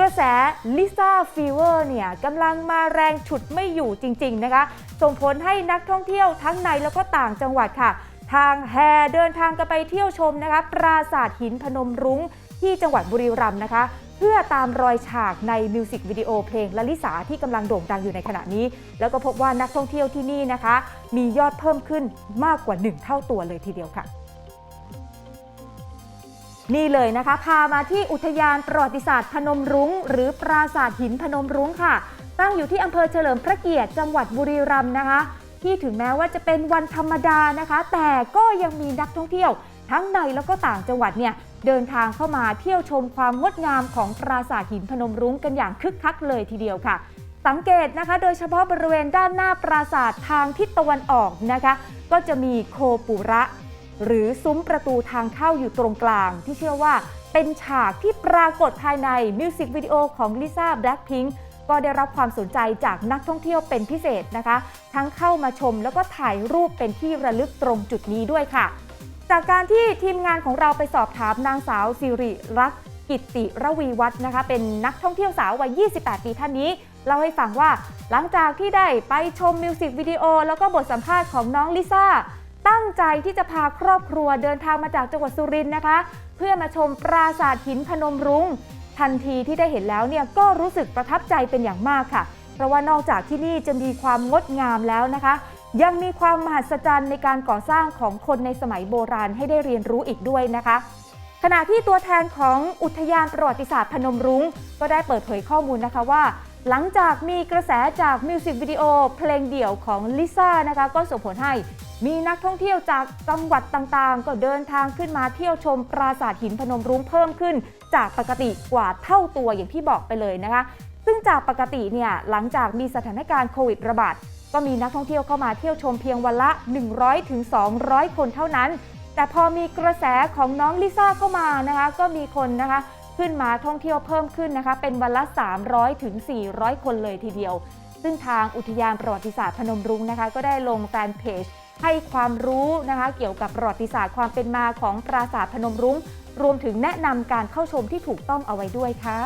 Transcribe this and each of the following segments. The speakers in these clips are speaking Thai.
กระแสลิซ่าฟีเวอร์เนี่ยกำลังมาแรงฉุดไม่อยู่จริง ๆ นะคะ ส่งผลให้นักท่องเที่ยวทั้งในแล้วก็ต่างจังหวัดค่ะ ทางแห่เดินทางกันไปเที่ยวชมนะคะ ปราสาทหินพนมรุ้งที่จังหวัดบุรีรัมย์นะคะ เพื่อตามรอยฉากในมิวสิกวิดีโอเพลงลลิสาที่กำลังโด่งดังอยู่ในขณะนี้ แล้วก็พบว่านักท่องเที่ยวที่นี่นะคะ มียอดเพิ่มขึ้นมากกว่า 1 เท่าตัวเลยทีเดียวค่ะ นี่เลยนะคะ พามาที่อุทยานประวัติศาสตร์พนมรุ้ง หรือปราสาทหินพนมรุ้งค่ะ ตั้งอยู่ที่อำเภอเฉลิมพระเกียรติจังหวัดบุรีรัมย์นะคะ ที่ถึงแม้ว่าจะเป็นวันธรรมดานะคะ แต่ก็ยังมีนักท่องเที่ยว ทั้งในแล้วก็ต่างจังหวัดเนี่ยเดินทางเข้ามาเที่ยวชมความงดงามของปราสาทหินพนมรุ้งกันอย่างคึกคักเลยทีเดียวค่ะ สังเกตนะคะ โดยเฉพาะบริเวณด้านหน้าปราสาททางทิศตะวันออกนะคะ ก็จะมีโคปุระ หรือซุ้มประตูทางเข้าอยู่ตรงกลาง ที่เชื่อว่าเป็นฉากที่ปรากฏภายในมิวสิกวิดีโอของลิซ่าแบล็ k พิงก็ได้รับความสนใจจากนักท่องเที่ยวเป็นพิเศษนะคะ ทั้งเข้ามาชมแล้วก็ถ่ายรูปเป็นที่ระลึกตรงจุดนี้ด้วยค่ะ จากการที่ทีมงานของเราไปสอบถามนางสาวสิริรักษกิติระวีวัฒนะคะ เป็นนักท่องเที่ยวสาววัย 28 ปีท่านนี้เล่าให้ฟังว่าหลังจากที่ได้ไปชมมิวสิกวิดีโอแล้วก็บทสัมภาษณ์ของน้องลิซ่า ตั้งใจที่จะพาครอบครัวเดินทางมาจากจังหวัดสุรินทร์นะคะ เพื่อมาชมปราสาทหินพนมรุง้ง ทันทีที่ได้เห็นแล้วเนี่ยก็รู้สึกประทับใจเป็นอย่างมากค่ะ เพราะว่านอกจากที่นี่จะมีความงดงามแล้วนะคะ ยังมีความมหัศจรรย์ในการก่อสร้างของคนในสมัยโบราณให้ได้เรียนรู้อีกด้วยนะคะขณะที่ตัวแทนของอุทยานประวัติศาสตร์พนมรุง้ง ก็ได้เปิดเผยข้อมูลนะคะว่า หลังจากมีกระแสจากมิวสิกวิดีโอเพลงเดี่ยวของลิซ่านะคะก็ส่งผลให้ มีนักท่องเที่ยวจากจังหวัดต่างๆ ก็เดินทางขึ้นมาเที่ยวชมปราสาทหินพนมรุ้งเพิ่มขึ้น จากปกติกว่าเท่าตัวอย่างที่บอกไปเลยนะคะ ซึ่งจากปกติเนี่ยหลังจากมีสถานการณ์โควิดระบาดก็มีนักท่องเที่ยวเข้ามาเที่ยวชมเพียงวันละ 100ถึง200 คนเท่านั้น แต่พอมีกระแสของน้องลิซ่าเข้ามานะคะ ก็มีคนนะคะขึ้นมาท่องเที่ยวเพิ่มขึ้นนะคะ เป็นวันละ 300ถึง400 คนเลยทีเดียว ซึ่งทางอุทยานประวัติศาสตร์พนมรุ้งนะคะ ก็ได้ลงแฟนเพจ ให้ความรู้นะคะเกี่ยวกับประวัติศาสตร์ความเป็นมาของปราสาทพนมรุ้ง รวมถึงแนะนำการเข้าชมที่ถูกต้องเอาไว้ด้วยค่ะ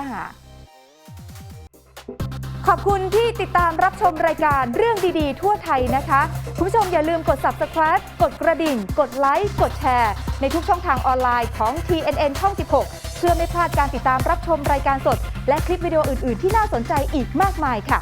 ขอบคุณที่ติดตามรับชมรายการเรื่องดีๆ ทั่วไทยนะคะ คุณผู้ชมอย่าลืมกด subscribe กดกระดิ่ง กดไลค์ กดแชร์ ในทุกช่องทางออนไลน์ของ TNN ช่อง 16 เพื่อไม่พลาดการติดตามรับชมรายการสด และคลิปวิดีโออื่น ๆ ที่น่าสนใจอีกมากมายค่ะ